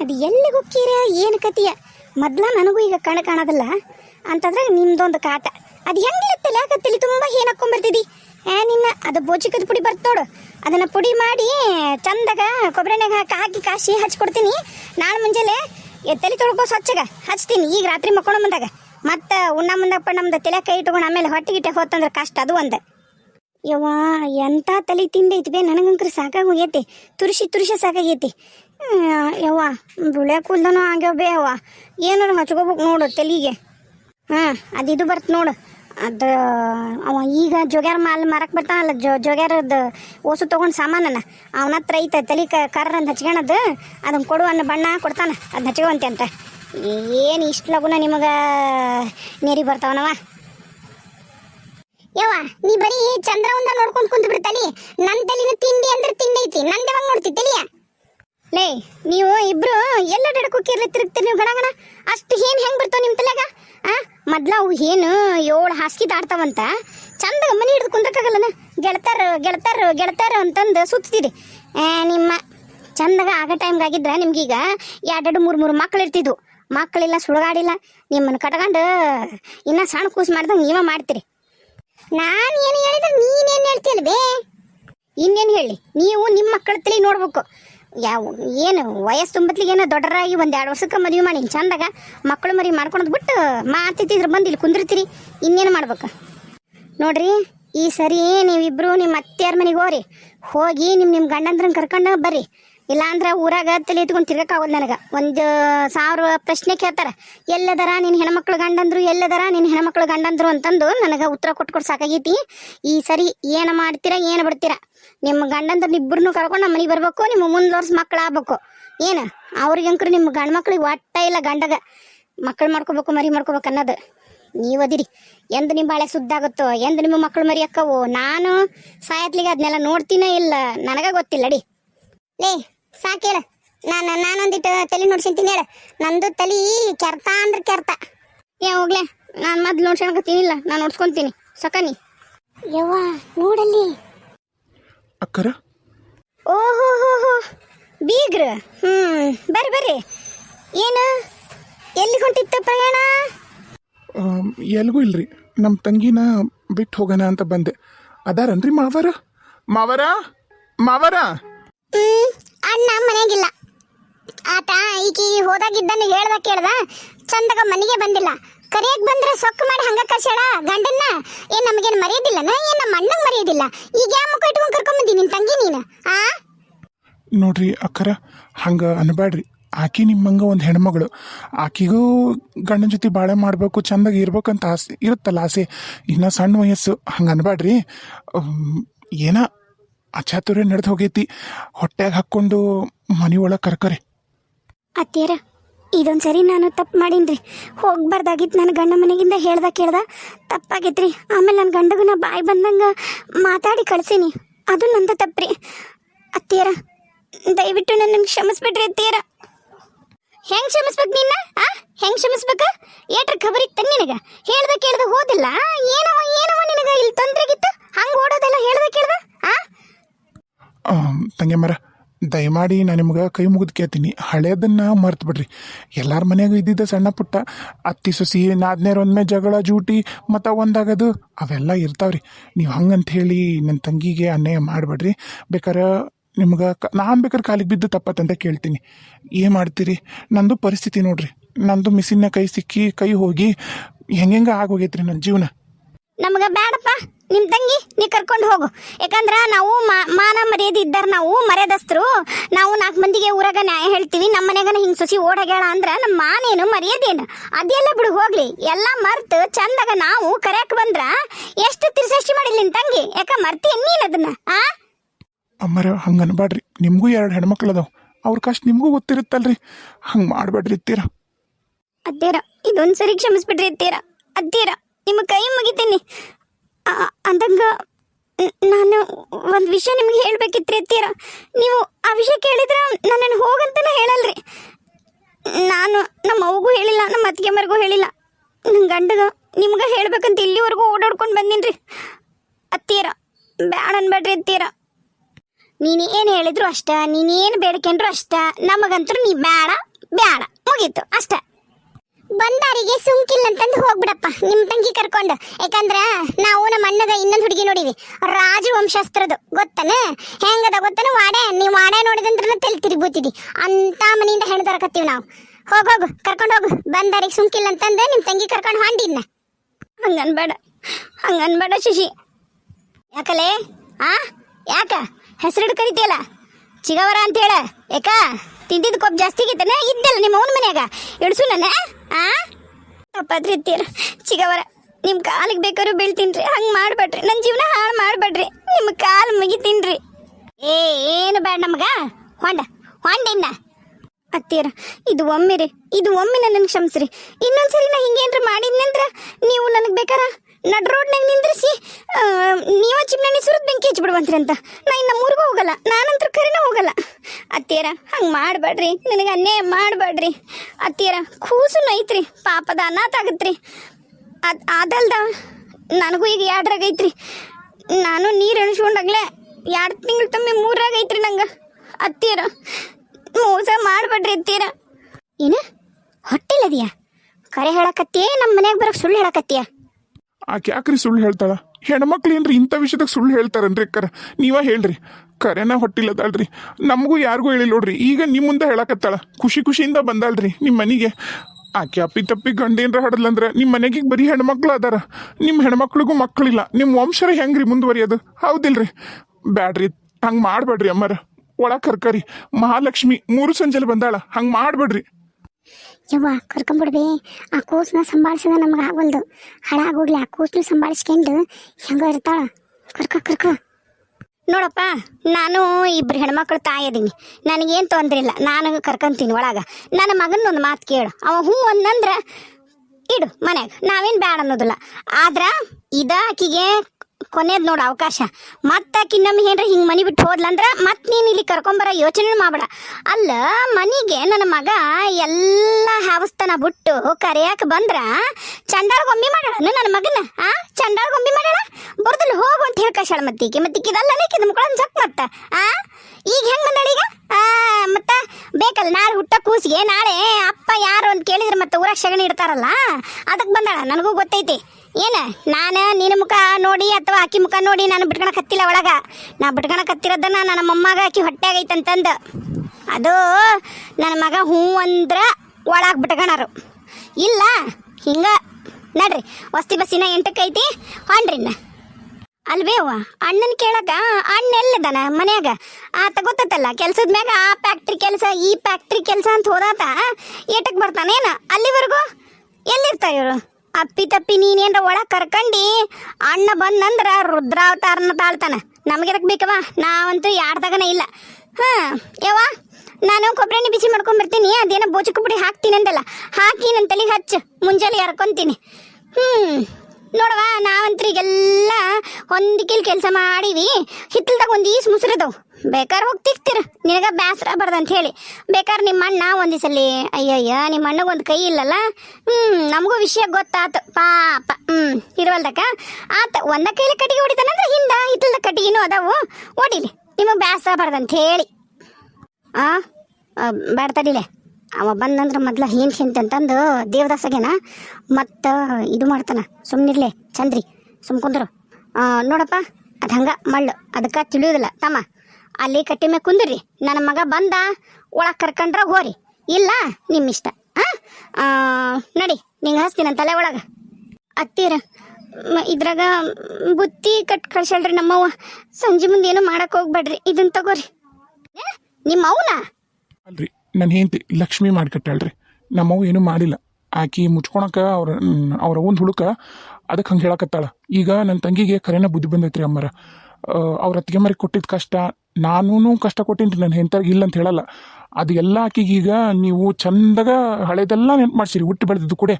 ಅದು ಎಲ್ಲಿಗೆ ಹೋಗ್ತೀರ ಏನು ಕತಿಯ ಮೊದ್ಲ ನನಗೂ ಈಗ ಕಣ ಕಾಣೋದಲ್ಲ. ಅಂತಂದ್ರೆ ನಿಮ್ದೊಂದು ಕಾಟ. ಅದು ಹೆಂಗಿರುತ್ತಲ್ಲ ಕತ್ತಲಿ ತುಂಬ ಏನು ಹಾಕೊಂಡ್ಬರ್ತಿದ್ದಿ ಏ, ನಿನ್ನ, ಅದು ಬೋಚಿಕದ ಪುಡಿ ಬರ್ತೋಡು ಅದನ್ನ ಪುಡಿ ಮಾಡಿ ಚಂದಾಗ ಕೊಬ್ಬರಿನಾಗ ಹಾಕಿ ಹಾಕಿ ಕಾಶಿ ಹಚ್ಕೊಡ್ತೀನಿ. ನಾಳೆ ಮುಂಜಾನೆ ತಲೆ ತೊಳ್ಕೊ ಸ್ವಚ್ಛಗ ಹಚ್ತೀನಿ. ಈಗ ರಾತ್ರಿ ಮಕ್ಕೊಂಡು ಬಂದಾಗ ಮತ್ತೆ ಉಣ್ಣ ಮುಂದಾಗ ಪಣ್ಣ ತಲೆ ಕೈ ಇಟ್ಕೊಂಡು ಆಮೇಲೆ ಹೊಟ್ಟೆ ಗಿಟ್ಟೆ ಹೋತಂದ್ರೆ ಕಷ್ಟ, ಅದು ಒಂದು. ಯವ್ವಾ, ಎಂಥ ತಲೆ ತಿಂದೈತಿ ಬೇ, ನನಗಂಕ್ರ ಸಾಕಾಗಿ ಹೋಗೈತಿ. ತುರುಷಿ ತುರುಷಿ ಸಾಕಾಗೈತಿ. ಯವ್ವ ಬುಳೆ ಕೂಲ್ದನು ಆಗ್ಯಾವ ಬೇ ಯವ್ವ. ಏನಾರು ಹಚ್ಕೋಬೇಕು ನೋಡು ತಲೆಗೆ. ಹಾಂ, ಅದು ಇದು ಬರ್ತ ನೋಡು. ಅದು, ಅವ ಈಗ ಜೋಗ್ಯಾರ ಮಾಲ್ ಮಾರಕ್ಕೆ ಬರ್ತಾನಲ್ಲ, ಜೊ ಜೋಗ್ಯಾರದ್ದು ಓಸು ತೊಗೊಂಡು ಸಾಮಾನನ್ನ ಅವನ ಹತ್ರ ಐತೆ ತಲೆ ಕರ್ರ ಅಂತ ಹಚ್ಕೊಳದು ಅದನ್ನ ಕೊಡು ಅನ್ನೋ ಬಣ್ಣ ಕೊಡ್ತಾನೆ ಅದನ್ನ ಹಚ್ಕೊಂತೆ ಅಂತ ಏನು ಇಷ್ಟು ಲಗುನ ನಿಮಗೆ ನೀರಿ ಬರ್ತಾವನವ? ಯವ್ವ, ನೀ ಬರೀ ಚಂದ್ರವಂದ ನೋಡ್ಕೊಂಡ್ ಕುಂತ ಬಿಡ್ತಲಿ ನನ್ನ ತಲಿನ ತಿಂಡಿ ಅಂದ್ರೆ ತಿಂಡಿ ಐತಿ ನಂದ್ ಯಾವಾಗ ನೋಡ್ತಿ ತಲಿಯ? ಲೇ, ನೀವು ಇಬ್ರು ಎಲ್ಲ ಡಡಕೋಕಿರ್ಲಿ ತಿರುಗ್ತೀರಿ ನೀವು ಗಣ ಗಣ ಅಷ್ಟು ಏನ್ ಹೆಂಗ್ ಬರ್ತಾವ ನಿಮ್ ತಲೆಗ ಆ, ಮೊದ್ಲ ಅವು ಏನು ಏಳು ಹಾಸಿಗೆ ದಾಡ್ತಾವಂತ ಚಂದ ಮನಿ ಹಿಡಿದು ಕುಂದಕ್ಕಾಗಲ್ಲ ಗೆಳತಾರ ಗೆಳತಾರ ಗೆಳತಾರ ಅಂತಂದು ಸುತ್ತಿರಿ. ನಿಮ್ಮ ಚಂದಾಗ ಆಗ ಟೈಮ್ಗೆ ಆಗಿದ್ರ ನಿಮ್ಗೀಗ ಎರಡೆರಡು, ಮೂರು ಮೂರು ಮಕ್ಕಳು ಇರ್ತಿದ್ವು. ಮಕ್ಕಳಿಲ್ಲ ಸುಳಗಾಡಿಲ್ಲ ನಿಮ್ಮನ್ನು ಕಟ್ಕೊಂಡು ಇನ್ನ ಸಣ್ಣ ಕೂಸು ಮಾಡ್ದಂಗೆ ನೀವ ಮಾಡ್ತೀರಿ. ನಾನು ಏನು ಹೇಳಿದ್ರೆ ನೀನೇನು ಹೇಳ್ತೀಯಲ್ಲ ಬೇ? ಇನ್ನೇನು ಹೇಳಿ? ನೀವು ನಿಮ್ಮ ಮಕ್ಕಳ ತಲೆ ನೋಡ್ಬೇಕು. ಯಾವ ಏನು ವಯಸ್ಸು ತುಂಬತ್ಲಿಗೆ ಏನೋ ದೊಡ್ಡರಾಗಿ ಒಂದು ಎರಡು ವರ್ಷಕ್ಕೆ ಮದುವೆ ಮಾಡಿ ಚಂದಾಗ ಮಕ್ಕಳು ಮರಿ ಮಾಡ್ಕೊಳೋದು ಬಿಟ್ಟು ಮಾತಿತ್ತಿದ್ರೆ ಬಂದು ಇಲ್ಲಿ ಕುಂದಿರ್ತೀರಿ, ಇನ್ನೇನು ಮಾಡ್ಬೇಕು? ನೋಡ್ರಿ, ಈ ಸರಿ ನೀವಿಬ್ರು ನಿಮ್ಮ ಅತ್ತೆಯರ ಮನೆಗೆ ಹೋಗ್ರಿ. ಹೋಗಿ ನಿಮ್ಮ ನಿಮ್ಮ ಗಂಡಂದ್ರನ್ನ ಕರ್ಕೊಂಡು ಬರ್ರಿ. ಇಲ್ಲಾಂದ್ರೆ ಊರಾಗ ತಲೆ ಎತ್ಕೊಂಡು ತಿರ್ಗಕ್ಕಾಗೋದು ನನಗೆ. ಒಂದು ಸಾವಿರ ಪ್ರಶ್ನೆ ಕೇಳ್ತಾರೆ. ಎಲ್ಲದರ ನಿನ್ನ ಹೆಣ್ಮಕ್ಳು ಗಂಡಂದ್ರು, ಎಲ್ಲದರ ನಿನ್ನ ಹೆಣ್ಮಕ್ಳು ಗಂಡಂದ್ರು ಅಂತಂದು ನನಗೆ ಉತ್ತರ ಕೊಟ್ಕೊಟ್ಟು ಸಾಕಾಗೈತಿ. ಈ ಸರಿ ಏನು ಮಾಡ್ತೀರಾ, ಏನು ಬಿಡ್ತೀರಾ? ನಿಮ್ಮ ಗಂಡಂದ್ರ ಇಬ್ಬರನ್ನು ಕರ್ಕೊಂಡು ನಮ್ಮ ಮನೆಗೆ ಬರ್ಬೇಕು, ನಿಮ್ಮ ವರ್ಷ ಮಕ್ಳು ಆಗ್ಬೇಕು. ಏನು? ಅವ್ರಿಗಂಕರು ನಿಮ್ಮ ಗಂಡ ಮಕ್ಳಿಗೆ ಒಟ್ಟ ಇಲ್ಲ ಗಂಡಗ. ಮಕ್ಕಳು ಮಾಡ್ಕೋಬೇಕು, ಮರಿ ಮಾಡ್ಕೋಬೇಕು ಅನ್ನೋದು. ನೀವು ಅದಿರಿ. ಎಂದು ನಿಮ್ಮ ಬಾಳೆ ಸುದ್ದಾಗುತ್ತೋ ಎಂದು ನಿಮ್ಮ ಮಕ್ಕಳು ಮರಿ ಅಕ್ಕವು, ನಾನು ಸಾಯತ್ಲಿಗೆ ಅದನ್ನೆಲ್ಲ ನೋಡ್ತೀನೇ ಇಲ್ಲ, ನನಗ ಗೊತ್ತಿಲ್ಲ ಅಡಿ ಲೇ ಸಾಕೇಳ ನಾನು ನಾನೊಂದಿಟ್ಟು ತಲೆ ನೋಡ್ಸಿಂತೀನಿ ಹೇಳ. ನಂದು ತಲೆ ಕೆರ್ತ ಅಂದ್ರೆ ಕೆರ್ತ. ಏ ಹೋಗ್ಲೆ. ನಾನು ಮೊದ್ಲು ಇಲ್ಲ ನಾನು ನೋಡ್ಸ್ಕೊಂತೀನಿ. ಸಕನಿ ಯವ್ವ ನೋಡಲ್ಲಿ. ಅಕ್ಕರ? ಓಹೋ ಹೋ ಹೋ. ಬೀಗ್ರ. ಹ್ಮ್ ಬರ್ರಿ ಬರ್ರಿ. ಏನು? ಎಲ್ಲಿ ಹೊಂಟಿತ್ತು ಪ್ರಯಾಣ? ಎಲ್ಗೂ ಇಲ್ರಿ. ನಮ್ಮ ತಂಗಿನ ಬಿಟ್ಟು ಹೋಗೋಣ ಅಂತ ಬಂದೆ. ಅದಾರನ್ರಿ ಮಾವರ? ಮಾವರ? ಮಾವರ? ಹ್ಮ್ ಅಣ್ಣ ಮನೆಗಿಲ್ಲ. ಆತ ಈಕಿ ಹೋದಾಗಿದ್ದನ್ನು ಹೇಳ್ದ ಕೇಳ್ದ, ಚಂದಗ ಮನೆಗೆ ಬಂದಿಲ್ಲ. ಕರಿಯಕ್ ಬಂದ್ರೆ ಸೊಕ್ಕ ಮಾಡಿ ಹಂಗ ಕರ್ಸ್ಯಾಳ? ಗಂಡನ್ನ? ಏನ್ ನಮಗೇನು ಮರೆಯೋದಿಲ್ಲನ? ಏನ್ ನಮ್ಮ ಅಣ್ಣಗೆ ಮರೆಯೋದಿಲ್ಲ? ಈಗ ಯಾವ ಮುಖ ಇಟ್ಕೊಂಡ್ ಕರ್ಕೊಂಡ್ ಬಂದಿ ನಿನ್ ತಂಗಿ ನೀನು, ಆ? ನೋಡ್ರಿ ಅಕ್ಕರ, ಹಂಗ ಅನ್ಬೇಡ್ರಿ ಆಕಿ ನಿಮ್ಮಂಗ ಒಂದು ಹೆಣ್ಮಗಳು. ಆಕಿಗೂ ಗಂಡನ ಜೊತೆ ಬಾಳೆ ಮಾಡಬೇಕು, ಚಂದಾಗಿ ಇರ್ಬೇಕಂತ ಆಸೆ ಇರುತ್ತಲ್ಲ ಆಸೆ. ಇನ್ನ ಸಣ್ಣ ವಯಸ್ಸು, ಹಂಗೆ ಅನ್ಬೇಡ್ರಿ ಏನ ಅಚಾತುರ್ಯ ನಡೆದು ಹೋಗೈತಿ. ಹೊಟ್ಟೆಗೆ ಹಾಕ್ಕೊಂಡು ಮನೆ ಒಳಗೆ ಕರ್ಕರಿ. ಅತ್ತೇರ ಇದೊಂದು ಸರಿ ನಾನು ತಪ್ಪು ಮಾಡೀನ್ರಿ. ಹೋಗ್ಬಾರ್ದಾಗಿತ್ತು ನನ್ನ ಗಂಡ ಮನೆಗಿಂದ ಹೇಳ್ದ ಕೇಳ್ದ. ತಪ್ಪಾಗೈತ್ರಿ. ಆಮೇಲೆ ನನ್ನ ಗಂಡಗನ ಬಾಯಿ ಬಂದಂಗೆ ಮಾತಾಡಿ ಕಳ್ಸೀನಿ. ಅದು ನಂದ ತಪ್ಪ್ರಿ. ಅತ್ತಿಯರ, ದಯವಿಟ್ಟು ನನ್ನ ಕ್ಷಮಿಸ್ಬಿಡ್ರಿ ಅತ್ತಿಯರ. ಹೆಂಗ್ ಕ್ಷಮಿಸ್ಬೇಕು ನಿನ್ನ? ಆ? ಹೆಂಗ್ ಕ್ಷಮಿಸ್ಬೇಕು? ಏಟ್ರ ಖಬರ್ ಇತ್ತ ನಿನಗ? ಹೇಳ್ದ ಕೇಳ್ದ ಹೋದಿಲ್ಲ. ಏನವ ಏನವ ನಿನಗ ಇಲ್ಲಿ ತೊಂದ್ರೆಗಿತ್ತು ಹಂಗ್ ಓಡೋದೆಲ್ಲ ಹೇಳ್ದ ಕೇಳ್ದ ಆ ತಂಗೆ ಮರ ದಯಮಾಡಿ ನಾನು ನಿಮ್ಗೆ ಕೈ ಮುಗಿದು ಕೇಳ್ತೀನಿ. ಹಳೇದನ್ನ ಮರ್ತು ಬಿಡ್ರಿ. ಎಲ್ಲಾರ ಮನೆಯಾಗ ಇದ್ದಿದ್ದ ಸಣ್ಣ ಪುಟ್ಟ, ಅತ್ತಿ ಸುಸಿ ನಾದ್ನೇರ್ ಒಂದ್ಮೇ ಜಗಳ, ಜೂಟಿ, ಮತ್ತು ಒಂದಾಗದು, ಅವೆಲ್ಲ ಇರ್ತಾವ್ರಿ. ನೀವು ಹಂಗಂತ ಹೇಳಿ ನನ್ನ ತಂಗಿಗೆ ಅನ್ಯಾಯ ಮಾಡಬೇಡ್ರಿ. ಬೇಕಾರೆ ನಿಮ್ಗೆ ನಾನು ಬೇಕಾದ್ರೆ ಕಾಲಿಗೆ ಬಿದ್ದು ತಪ್ಪತ್ತಂತ ಕೇಳ್ತೀನಿ. ಏನು ಮಾಡ್ತೀರಿ? ನಂದು ಪರಿಸ್ಥಿತಿ ನೋಡ್ರಿ. ನಂದು ಮಿಸಿನ ಕೈ ಸಿಕ್ಕಿ, ಕೈ ಹೋಗಿ, ಹೆಂಗೆಂಗೆ ಆಗೋಗೈತ್ರಿ ನನ್ನ ಜೀವನ? ನಮಗೆ ಬೇಡಪ್ಪ ನಿಮ್ ತಂಗಿ ನೀ ಕರ್ಕೊಂಡು ಹೋಗು. ಯಾಕಂದ್ರ ನಾವು ಮಾನ ಮರ್ಯಾದೆ ಇದ್ದಾರೆ ನಾವು ಮರ್ಯಾದಸ್ತರು ನಾವು ನಾಲ್ಕು ಮಂದಿಗೆ ಊರಾಗ ನ್ಯಾಯ ಹೇಳ್ತೀವಿ. ನಮ್ಮ ಮನೆಗನ ಹಿಂಗ್ ಸೊಸಿ ಓಡಾಗ್ಯಾಳ ಅಂದ್ರ ನಮ್ಮ ಮಾನೇನು ಮರ್ಯಾದೇನು ಅದೆಲ್ಲ ಬಿಡು ಹೋಗ್ಲಿ. ಎಲ್ಲ ಮರ್ತು ಚಂದಾಗ ನಾವು ಕರ್ಯಾಕ್ ಬಂದ್ರ ಎಷ್ಟು ತಿರ್ಸಷ್ಟಿ ಮಾಡಿಲ್ಲ ನಿನ್ ತಂಗಿ? ಯಾಕ ಮರ್ತಿ ನೀನ್ ಅದನ್ನ ಆ? ಅಮ್ಮರ ಹಂಗೆ ಅನ್ಬೇಡ್ರಿ ನಿಮಗೂ ಎರಡು ಹೆಣ್ಮಕ್ಳು ಅದಾವ. ಅವ್ರ ಕಷ್ಟ ನಿಮಗೂ ಗೊತ್ತಿರುತ್ತಲ್ರಿ. ಹಂಗೆ ಮಾಡಬೇಡ್ರಿ ಇತ್ತೀರ ಅದೇರ ಇದೊಂದ್ಸರಿ ಕ್ಷಮಿಸ್ಬಿಡ್ರಿ ಅತ್ತೀರ. ಅತ್ತೀರ ನಿಮ್ಮ ಕೈ ಮುಗಿತೀನಿ. ಅಂದಂಗ ನಾನು ಒಂದು ವಿಷಯ ನಿಮ್ಗೆ ಹೇಳ್ಬೇಕಿತ್ರಿ ಅತ್ತೀರ ನೀವು ಆ ವಿಷಯ ಕೇಳಿದ್ರೆ ನನ್ನನ್ನು ಹೋಗಂತಲೇ ಹೇಳಲ್ರಿ. ನಾನು ನಮ್ಮ ಅವ್ಗೂ ಹೇಳಿಲ್ಲ, ನಮ್ಮ ಅತ್ತಿಗೆ ಮರಿಗೂ ಹೇಳಿಲ್ಲ. ನನ್ನ ಗಂಡಗ ನಿಮ್ಗೆ ಹೇಳ್ಬೇಕಂತ ಇಲ್ಲಿವರೆಗೂ ಓಡಾಡ್ಕೊಂಡು ಬಂದೀನಿ ರೀ ಅತ್ತೀರ ಬ್ಯಾಡ ಅನ್ಬೇಡ್ರಿ ಅತ್ತೀರ ನೀನೇನು ಹೇಳಿದ್ರು ಅಷ್ಟ, ನೀನೇನು ಬೇಡ್ಕೊಂಡ್ರು ಅಷ್ಟ ನಮಗಂತೂ ನೀ ಬೇಡ ಬೇಡ ಮುಗೀತು ಅಷ್ಟ. ಬಂದಾರಿಗೆ ಸುಂಕಿಲ್ಲ ಅಂತಂದು ಹೋಗ್ಬಿಡಪ್ಪ. ನಿಮ್ ತಂಗಿ ಕರ್ಕೊಂಡು. ಯಾಕಂದ್ರ ನಾವು ನಮ್ಮ ಅಣ್ಣದ ಇನ್ನೊಂದು ಹುಡುಗಿ ನೋಡಿವಿ. ರಾಜ ಗೊತ್ತನ? ಹೆಂಗದ ಗೊತ್ತನ? ವಾಡೆ. ನೀವು ವಾಡೆ ನೋಡಿದಂದ್ರನ ತಲೆ ಬೂತಿದಿ ಅಂತ ಮನೆಯಿಂದ ಹೆಣ್ಣು ತರಕತ್ತೀವಿ ನಾವು. ಹೋಗ್, ಹೋಗು. ಕರ್ಕೊಂಡು ಹೋಗು. ಬಂದಾರಿಗೆ ಸುಂಕಿಲ್ಲ ಅಂತಂದು ನಿಮ್ ತಂಗಿ ಕರ್ಕೊಂಡು ಹೊಂಡಿದ್ನ ಹಂಗನ್ಬೇಡ. ಹಂಗನ್ಬೇಡ ಶಶಿ. ಯಾಕಲೇ? ಆ? ಯಾಕ? ಹೆಸರಿಡ್ ಕರಿತೀಯಲ್ಲ? ಚಿಗವರ ಅಂತ ಹೇಳ. ಯಾಕ ತಿಂದಿದ್ದು ಕೊಬ್ಬು ಜಾಸ್ತಿ ಆಗೈತನ? ಇದ್ದಲ್ಲ ನಿಮ್ಮ ಅವನ ಮನ್ಯಾಗ. ಇಡ್ಸು ನನ್ನ ಆ? ಚಿಗವರ ನಿಮ್ಮ ಕಾಲಿಗೆ ಬೇಕಾದ್ರೂ ಬೀಳ್ತೀನ್ರಿ. ಹಂಗೆ ಮಾಡ್ಬೇಡ್ರಿ. ನನ್ನ ಜೀವನ ಹಾಳು ಮಾಡ್ಬೇಡ್ರಿ. ನಿಮ್ಮ ಕಾಲು ಮುಗಿತೀನ್ರಿ. ಏ, ಏನು ಬೇಡ ನಮಗ? ಹೊಂಡ ಹೊಂಡಿನ್ನ ಅತ್ತೀರ ಇದು ಒಮ್ಮೆರಿ. ಇದು ಒಮ್ಮೆ ನನಗೆ ಕ್ಷಮಿಸ್ರಿ. ಇನ್ನೊಂದ್ಸರಿ ನಾ ಹಿಂಗೇನ್ರ ಮಾಡಿದ್ನಂದ್ರ ನೀವು ನನಗೆ ಬೇಕಾರ? ನಡ್ ರೋಡ್ನಾಗ ನಿಂದ್ರಿಸಿ ನೀವ ಚಿಮ್ನಣ್ಣಿ ಸುರದ್ ಬೆಂಕಿ ಹಚ್ಬಿಡ್ವಂತ್ರಿ ಅಂತ. ನಾ ಇನ್ನು ಮೂರ್ಗೂ ಹೋಗಲ್ಲ, ನಾನಂತ್ರ ಕರಿನ ಹೋಗಲ್ಲ. ಅತ್ತೀರ ಹಂಗೆ ಮಾಡಬೇಡ್ರಿ ನನಗೆ ಅನ್ಯಾಯ ಮಾಡಬೇಡ್ರಿ ಅತ್ತೀರ ಕೂಸು ಐತ್ರಿ ಪಾಪದ ಅನಾಥ ಆಗತ್ರಿ. ಅದು ಆದಲ್ದ, ನನಗೂ ಈಗ ಎರಡ್ರಾಗ ಐತ್ರಿ. ನಾನು ನೀರು ಎಣಿಸ್ಕೊಂಡಾಗ್ಲೇ ಎರಡು ತಿಂಗಳು ತಮ್ಮಿ ಮೂರಾಗ ಐತ್ರಿ ನಂಗೆ. ಅತ್ತೀರ ಮೋಸ ಮಾಡಬೇಡ್ರಿ ಅತ್ತೀರ ಏನ? ಹೊಟ್ಟೆಲದಿಯಾ ಕರೆ ಹೇಳಕತ್ತೀಯ? ನಮ್ಮ ಮನೆಗೆ ಬರೋಕೆ ಸುಳ್ಳು ಹೇಳಕತ್ತೀಯ? ಆಕೆ ಯಾಕ್ರಿ ಸುಳ್ಳು ಹೇಳ್ತಾಳ? ಹೆಣ್ಮಕ್ಳು ಏನ್ರಿ ಇಂಥ ವಿಷಯದಾಗ ಸುಳ್ಳು ಹೇಳ್ತಾರನ್ರಿ ಅಕ್ಕರ? ನೀವ ಹೇಳ್ರಿ. ಕರೆನ ಹೊಟ್ಟಿಲ್ಲದಲ್ರಿ ನಮಗೂ ಯಾರಿಗೂ ಹೇಳಿಲ್ಲ ನೋಡ್ರಿ. ಈಗ ನಿಮ್ಮ ಮುಂದೆ ಹೇಳಕತ್ತಾಳ. ಖುಷಿ ಖುಷಿಯಿಂದ ಬಂದಾಳ್ರಿ ನಿಮ್ಮ ಮನೆಗೆ. ಆಕೆ ಅಪ್ಪಿ ತಪ್ಪಿ ಗಂಡೇನ್ರ ಹಡದ್ಲಂದ್ರ ನಿಮ್ಮ ಮನೆಗೆ ಬರೀ ಹೆಣ್ಮಕ್ಳು ಅದಾರ. ನಿಮ್ಮ ಹೆಣ್ಮಕ್ಳಿಗೂ ಮಕ್ಕಳಿಲ್ಲ ನಿಮ್ಮ ವಂಶರ ಹೆಂಗ್ರಿ ಮುಂದುವರಿಯೋದು? ಹೌದಿಲ್ರಿ. ಬ್ಯಾಡ್ರಿ. ಹಂಗೆ ಮಾಡ್ಬೇಡ್ರಿ ಅಮ್ಮರ. ಒಳ ಕರ್ಕರಿ ಮಹಾಲಕ್ಷ್ಮಿ ಮೂರು ಸಂಜೆಲಿ ಬಂದಾಳ. ಹಂಗೆ ಮಾಡ್ಬೇಡ್ರಿ. ಯವ್ವ ಕರ್ಕೊಂಬಿಡ್ಬೇ ಆ ಕೂಸನ್ನ ಸಂಭಾಳಿಸೋದ ನಮ್ಗೆ ಆಗೋಲ್ದು ಹಾಳಾಗೋಗ್ಲಿ ಆ ಕೂಸನ್ನ ಸಂಭಾಳಿಸ್ಕೊಂಡು ಹೆಂಗ ಇರ್ತಾಳ. ಕರ್ಕ ಕರ್ಕ. ನೋಡಪ್ಪ, ನಾನು ಇಬ್ಬರು ಹೆಣ್ಮಕ್ಳು ತಾಯಿ ಅದೀನಿ ನನಗೇನು ತೊಂದರೆ ಇಲ್ಲ. ನಾನು ಕರ್ಕೊಂತೀನಿ ಒಳಗೆ. ನನ್ನ ಮಗನ ಒಂದು ಮಾತು ಕೇಳು. ಅವ ಹ್ಞೂ ಅಂದಂದ್ರೆ ಇಡು ಮನ್ಯಾಗ. ನಾವೇನು ಬೇಡ ಅನ್ನೋದಿಲ್ಲ. ಆದ್ರೆ ಇದ ಆಕಿಗೆ ಕೊನೆಯದ್ ನೋಡು ಅವಕಾಶ. ಮತ್ತೆ ನಮ್ಗೆ ಏನ್ರ ಹಿಂಗೆ ಮನಿ ಬಿಟ್ಟು ಹೋದ್ಲಂದ್ರ ಮತ್ತೆ ನೀನು ಇಲ್ಲಿ ಕರ್ಕೊಂಬರ ಯೋಚನೆ ಮಾಡಬೇಡ. ಅಲ್ಲ, ಮನಿಗೆ ನನ್ನ ಮಗ ಎಲ್ಲ ಹಾವಸ್ತನ ಬಿಟ್ಟು ಕರೆಯಾಕ ಬಂದ್ರ ಚಂಡಾಳ ಗೊಂಬಿ ಮಾಡೋಣ ನನ್ನ ಮಗನ ಆ? ಚಂಡಾಳ ಗೊಂಬಿ ಮಾಡೋಣ ಬರ್ದಲ್ಲಿ ಹೋಗು ಅಂತ ಹೇಳಿ ಕಶಾಳ ಮತ್ತೀಕೆ ಮತ್ತಿಕ್ಕಿದಲ್ಲ ಕಿದ ಮುಕ್ಕಳನ್ ಜಕ್ ಮತ್ತ. ಆ? ಈಗ ಹೆಂಗ್ ಬಂದಾಳ ಈಗ? ಆ, ಮತ್ತ ಬೇಕಲ್ಲ, ನಾಳೆ ಹುಟ್ಟ ಕೂಸಿಗೆ ನಾಳೆ ಅಪ್ಪ ಯಾರು ಅಂತ ಕೇಳಿದ್ರೆ ಮತ್ತೆ ಊರಾಗ ಶಗಣಿ ಇಡ್ತಾರಲ್ಲ ಅದಕ್ಕೆ ಬಂದಾಳ. ನನಗೂ ಗೊತ್ತೈತಿ. ಏನ? ನಾನು ನಿನ್ನ ಮುಖ ನೋಡಿ ಅಥವಾ ಆಕಿ ಮುಖ ನೋಡಿ ನಾನು ಬಿಟ್ಕೊಳಕ್ ಹತ್ತಿಲ್ಲ ಒಳಗ. ನಾ ಬಿಟ್ಕೊಳಕ್ ಹತ್ತಿರೋದನ್ನ ನನ್ನ ಮೊಮ್ಮಗ ಆಕಿ ಹೊಟ್ಟೆ ಅಂತಂದ ಅದು ನನ್ನ ಮಗ ಹ್ಞೂ ಅಂದ್ರ ಒಳಗೆ ಬಿಟ್ಕೊಳರು ಇಲ್ಲ, ಹಿಂಗ. ನಡ್ರಿ, ವಸ್ತಿ ಬಸ್ಸಿನ ಎಂಟಕ್ಕೆ ಐತಿ, ಹೊಂಡ್ರಿನ್ನ. ಅಲ್ವೇವ ಅಣ್ಣನ ಕೇಳಕ ಅಣ್ಣ ಎಲ್ಲದನ ಮನ್ಯಾಗ? ಆತ ಗೊತ್ತಲ್ಲ ಕೆಲ್ಸದ ಮ್ಯಾಗ ಆ ಫ್ಯಾಕ್ಟ್ರಿ ಕೆಲಸ, ಈ ಫ್ಯಾಕ್ಟ್ರಿ ಕೆಲಸ ಅಂತ ಹೋದಾತ, ಏಟಕ್ ಬರ್ತಾನೇನ? ಅಲ್ಲಿವರೆಗೂ ಎಲ್ಲಿರ್ತಾರ ಇವರು? ಅಪ್ಪಿ ತಪ್ಪಿ ನೀನೇನ್ರ ಒಳಗೆ ಕರ್ಕಂಡು, ಅಣ್ಣ ಬಂದಂದ್ರ ರುದ್ರಾವತಾರನ ತಾಳ್ತಾನ. ನಮಗೆದಕ್ ಬೇಕವ ನಾವಂತೂ ಯಾರ್ದಾಗನ ಇಲ್ಲ. ಹಾ, ಯವ್ವ, ನಾನು ಕೊಬ್ಬರಿ ಎಣ್ಣೆ ಬಿಸಿ ಮಾಡ್ಕೊಂಡ್ ಬರ್ತೀನಿ ಅದೇನೋ ಬೋಚಕ್ಕೆ ಪುಡಿ ಹಾಕ್ತೀನಿ ಅಂದಲ್ಲ ಹಾಕಿ ನನ್ನ ತಲೆಗೆ ಹಚ್ಚು, ಮುಂಜಾನೆ ಹರ್ಕೊಂತೀನಿ ಹ್ಮ್ ನೋಡವ ನಾವಂತ್ರಿಗೆಲ್ಲ ಹೊಂದಿಕಿಲ್ ಕೆಲಸ ಮಾಡೀವಿ, ಹಿತ್ತಲ್ದಾಗ ಒಂದು ಈಸ್ ಮುಸುರದವು ಬೇಕಾರ್ ಹೋಗಿ ತಿಕ್ತಿರ? ನಿನಗ ಬಾರ್ದು ಅಂತ ಹೇಳಿ. ಬೇಕಾದ್ರೆ ನಿಮ್ಮ ಅಣ್ಣ ಒಂದಿಸಲಿ ಅಯ್ಯಯ್ಯ ನಿಮ್ಮ ಅಣ್ಣಗೆ ಒಂದು ಕೈ ಇಲ್ಲಲ್ಲ? ಹ್ಞೂ ನಮಗೂ ವಿಷಯ ಗೊತ್ತಾತು. ಪಾಪ. ಹ್ಞೂ ಇರುವಲ್ದಕ್ಕ? ಆತ ಒಂದ ಕೈಲಿ ಕಟ್ಟಿಗೆ ಹೊಡಿತಾನಂದ್ರೆ ಹಿಂದ ಇತ್ತಲ್ದ ಕಟ್ಟಿಗೆನೂ ಅದಾವು. ಓಡಿಲಿ ನಿಮಗೆ ಬ್ಯಾಸರ ಬರ್ದಂತ ಹೇಳಿ. ಆ ಬೇಡ ತಡಿಲೆ. ಅವ ಬಂದಂದ್ರೆ ಮೊದ್ಲು ಏನು ಹಿಂತೆ ಅಂತಂದು ದೇವದಾಸಗೇನ? ಮತ್ತು ಇದು ಮಾಡ್ತಾನ. ಸುಮ್ಮನಿರ್ಲೆ ಚಂದ್ರಿ. ಸುಮ್ ಕುಂದರು ನೋಡಪ್ಪ, ಅದು ಹಂಗ ಮಳ್ಳು. ಅದಕ್ಕೆ ತಿಳಿಯೋದಿಲ್ಲ. ತಮ್ಮ. ಅಲ್ಲಿ ಕಟ್ಟಿ ಮೇಲೆ ಕುಂದ್ರಿ. ನನ್ನ ಮಗ ಬಂದ ಒಳಗೆ ಕರ್ಕೊಂಡ್ರ ಹೋರಿ. ಇಲ್ಲ ನಿಮ್ಮ ಇಷ್ಟ. ಆ? ಆ, ನಡಿ ನಿಂಗೆ ಹಸ್ತೀನಿ ತಲೆ ಒಳಗೆ. ಅತ್ತೀರ ಇದ್ರಾಗ ಬುತ್ತಿ ಕಟ್ ಕಳ್ಸಲ್ರಿ ನಮ್ಮವ್ವ. ಸಂಜೆ ಮುಂದೆ ಏನು ಮಾಡಕ್ ಹೋಗ್ಬೇಡ್ರಿ. ಇದನ್ನ ತಗೋರಿ? ನಿಮ್ಮ ಅವನ? ಅಲ್ರಿ ನನ್ನ ಹೆಂಡತಿ ಲಕ್ಷ್ಮಿ ಮಾಡ್ಕಟ್ಟಳ್ರಿ ನಮ್ಮವ್ ಏನೂ ಮಾಡಿಲ್ಲ. ಆಕಿ ಮುಚ್ಕೊಳಕ ಅವ್ರ ಅವ್ರ ಒಂದು ಹುಡುಕ ಅದಕ್ಕೆ ಹಂಗೆ ಹೇಳಕತ್ತಾಳ. ಈಗ ನನ್ನ ತಂಗಿಗೆ ಕರೆನ ಬುದ್ಧಿ ಬಂದೈತ್ರಿ ಅಮ್ಮರ. ಅವ್ರ ಅತ್ತಿಗೆ ಮರಿ ಕೊಟ್ಟಿದ್ದ ಕಷ್ಟ ನಾನೂ ಕಷ್ಟ ಕೊಟ್ಟಿನಿ ನನ್ನ ಹೆಂಡತಿಗೆ ಇಲ್ಲ ಅಂತ ಹೇಳಲ್ಲ. ಅದು ಎಲ್ಲ ಆಕಿಗೀಗ ನೀವು ಚಂದಾಗ ಹಳೆದೆಲ್ಲ ನೆನ್ಪು ಮಾಡ್ಸಿರಿ, ಹುಟ್ಟು ಬೆಳೆದಿದ್ದು ಕೂಡ.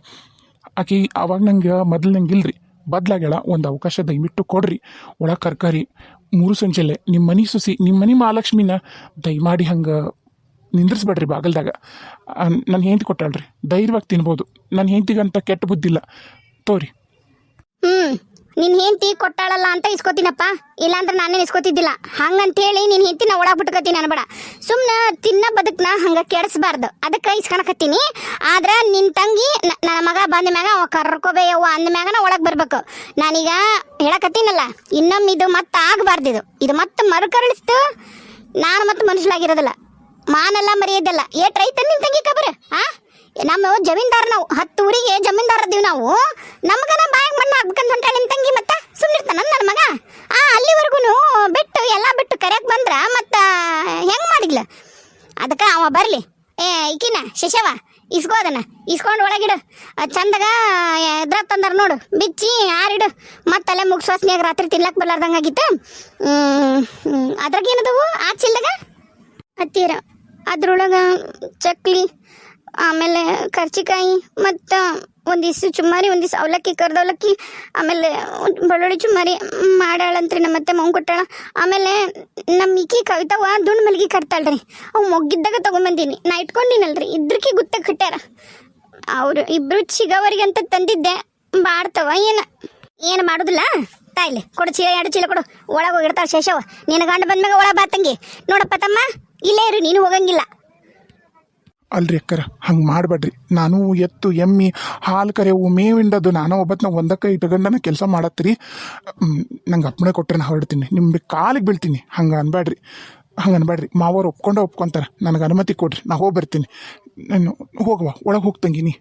ಆಕಿ ಅವಾಗ ನಂಗೆ ಮೊದಲು ನಂಗೆ ಇಲ್ರಿ. ಬದಲಾಗ್ಯಾಳ, ಒಂದು ಅವಕಾಶ ದಯವಿಟ್ಟು ಕೊಡ್ರಿ. ಒಳ ಕರ್ಕರಿ. ಮೂರು ಸಂಜೆಲೆ ನಿಮ್ಮ ಮನೆ ಸುಸಿ ನಿಮ್ಮ ಮನೆ ಮಹಾಲಕ್ಷ್ಮಿನ ದಯಮಾಡಿ ಹಂಗೆ ನಿಂದ್ರಿಸ್ಬೇಡ್ರಿ ಬಾಗಲ್ದಾಗ. ನನ್ನ ಹೆಂಡತಿ ಕೊಟ್ಟಾಳ್ರಿ. ಧೈರ್ಯವಾಗಿ ತಿನ್ಬೋದು. ನನ್ನ ಹೆಂಡತಿಗಂತ ಕೆಟ್ಟ ಬುದ್ಧಿಲ್ಲ ತೋರಿ. ನಿನ್ ಹೆಂಡತಿ ಕೊಟ್ಟಾಳಲ್ಲ ಅಂತ ಇಸ್ಕೋತೀನಪ್ಪ. ಇಲ್ಲಾಂದ್ರೆ ನಾನೇ ಇಸ್ಕೋತಿದ್ದಿಲ್ಲ. ಹಂಗಂತೇಳಿ ನಿನ್ ಹೆಂಡತಿ ನಾ ಬಿಟ್ಕೋತೀನಿ ಅನ್ಬೇಡ. ಸುಮ್ಮನೆ ತಿನ್ನ ಬದುಕ್ನ ಹಂಗ ಕೆಡಿಸ್ಬಾರ್ದು. ಅದಕ್ಕೆ ಇಸ್ಕೊಳಕತ್ತೀನಿ ಆದ್ರೆ ನಿನ್ ತಂಗಿ ನನ್ನ ಮಗ ಬಂದ ಮ್ಯಾಗ ಅವ ಕರ್ಕೋಬೇಯವ್ವ ಅಂದ ಮ್ಯಾಗ ನಾ ಒಳಗೆ ಬರ್ಬೇಕು. ನಾನೀಗ ಹೇಳಕತ್ತೀನಲ್ಲ, ಇನ್ನೊಮ್ಮೆ ಇದು ಮತ್ತೆ ಆಗಬಾರ್ದು ಇದು ಇದು ಮತ್ತೆ ಮರುಕರಳಿಸ್ತು, ನಾನು ಮತ್ತೆ ಮನುಷ್ಯಲಾಗಿರೋದಿಲ್ಲ ಮಾನೆಲ್ಲ ಮರೆಯೋದಿಲ್ಲ ಏಟ್ ರೈತ ನಿನ್ ತಂಗಿ ಕಬರು, ಆ? ನಮ್ಮ ಜಮೀನ್ದಾರ ನಾವು, ಹತ್ತು ಊರಿಗೆ ಜಮೀನ್ದಾರ ಅದೀವಿ ನಾವು. ನಮ್ಗನ ಬಾಯಿಗೆ ಮಣ್ಣು ಹಾಕ್ಬೇಕಂತ ಹೊಂಟ ನಿಮ್ ತಂಗಿ ಮತ್ತ ಸುಮ್ಮನಿರ್ತಾನ ನನ್ನ ಮಗ? ಆ ಅಲ್ಲಿವರೆಗೂ ಬಿಟ್ಟು, ಎಲ್ಲ ಬಿಟ್ಟು ಕರೆಯಕ್ ಬಂದ್ರ ಮತ್ತೆ ಹೆಂಗ್ ಮಾಡಿದ್ಲ? ಅದಕ್ಕೆ ಅವ ಬರ್ಲಿ. ಏ, ಈಕಿನ ಶಶವ, ಇಸ್ಕೋ ಅದನ್ನ. ಇಸ್ಕೊಂಡು ಒಳಗಿಡು. ಚಂದಗ ಎದ್ರ ತಂದಾರ ನೋಡು. ಬಿಚ್ಚಿ ಆರಿಡು. ಮತ್ತೆ ಅಲ್ಲೇ ಮುಗಿಸೋಸ್ನ್ಯಾಗ ರಾತ್ರಿ ತಿನ್ಲಕ್ ಬರ್ಲಾರ್ದಂಗಾಗಿತ್ತು. ಅದ್ರಾಗ ಏನದವು? ಆ ಚಿಲ್ದಾಗ? ಹತ್ತಿರ. ಅದ್ರೊಳಗೆ ಚಕ್ಲಿ. ಆಮೇಲೆ ಕರ್ಚಿಕಾಯಿ ಮತ್ತು ಒಂದಿಷ್ಟು ಚುಮ್ಮಾರಿ ಒಂದಿಷ್ಟು ಅವಲಕ್ಕಿ ಕರ್ದವಲಕ್ಕಿ ಆಮೇಲೆ ಬಳ್ಳುಳ್ಳಿ ಚುಮ್ಮಾರಿ ಮಾಡ್ಯಾಳಂತ್ರಿ ನಮ್ಮ ಮತ್ತೆ ಮಂಗ್ ಕೊಟ್ಟಾಳ. ಆಮೇಲೆ ನಮ್ಮ ಈಕಿ ಕವಿತವ ದುಂಡು ಮಲ್ಗಿ ಕಟ್ತಾಳ್ರಿ. ಅವು ಮೊಗ್ಗಿದ್ದಾಗ ತಗೊಂಬಂದೀನಿ. ನಾ ಇಟ್ಕೊಂಡಿನಲ್ರಿ. ಇದ್ರಕಿ ಗುತ್ತ ಕಟ್ಟ್ಯಾರ ಅವರು ಇಬ್ರು ಚಿಗವರಿಗೆ ಅಂತ ತಂದಿದ್ದೆ. ಬಾಡ್ತವ ಏನು? ಏನು ಮಾಡುದಿಲ್ಲ? ತಾಯಿಲೆ ಕೊಡು ಚೀಲ, ಎರಡು ಚೀಲ ಕೊಡು. ಒಳಗೆ ಹೋಗಿರ್ತಾಳೆ ಶೇಷವ ನಿನ್ನ ಗಂಡ ಬಂದ್ಮ್ಯಾಗ ಒಳಗೆ ಬಾ ತಂಗಿ. ನೋಡಪ್ಪ ತಮ್ಮ, ಇಲ್ಲೇ ಇರು, ನೀನು ಹೋಗಂಗಿಲ್ಲ. ಅಲ್ರಿ ಅಕ್ಕರ, ಹಂಗೆ ಮಾಡಬೇಡ್ರಿ. ನಾನು ಎತ್ತು, ಎಮ್ಮಿ, ಹಾಲು ಕರೆವು ಮೇವಿಂಡದು ನಾನು ಒಬ್ಬತ್ನ ಒಂದಕ್ಕೆ ಇಟ್ಕೊಂಡನ ಕೆಲಸ ಮಾಡತ್ತೀರಿ ನಂಗೆ ಅಪ್ಪಣೆ ಕೊಟ್ಟರೆ ನಾ ಹೊರಡ್ತೀನಿ. ನಿಮ್ಗೆ ಕಾಲಿಗೆ ಬೀಳ್ತೀನಿ. ಹಂಗೆ ಅನ್ಬೇಡ್ರಿ ಹಂಗೆ ಅನ್ಬೇಡ್ರಿ ಮಾವರು ಒಪ್ಕೊಂಡ ಒಪ್ಕೊಂತಾರೆ. ನನಗೆ ಅನುಮತಿ ಕೊಡ್ರಿ. ನಾ ಹೋಗಿ ಬರ್ತೀನಿ. ನಾನು ಹೋಗುವ. ಒಳಗೆ ಹೋಗ್ತಂಗಿ ನೀ.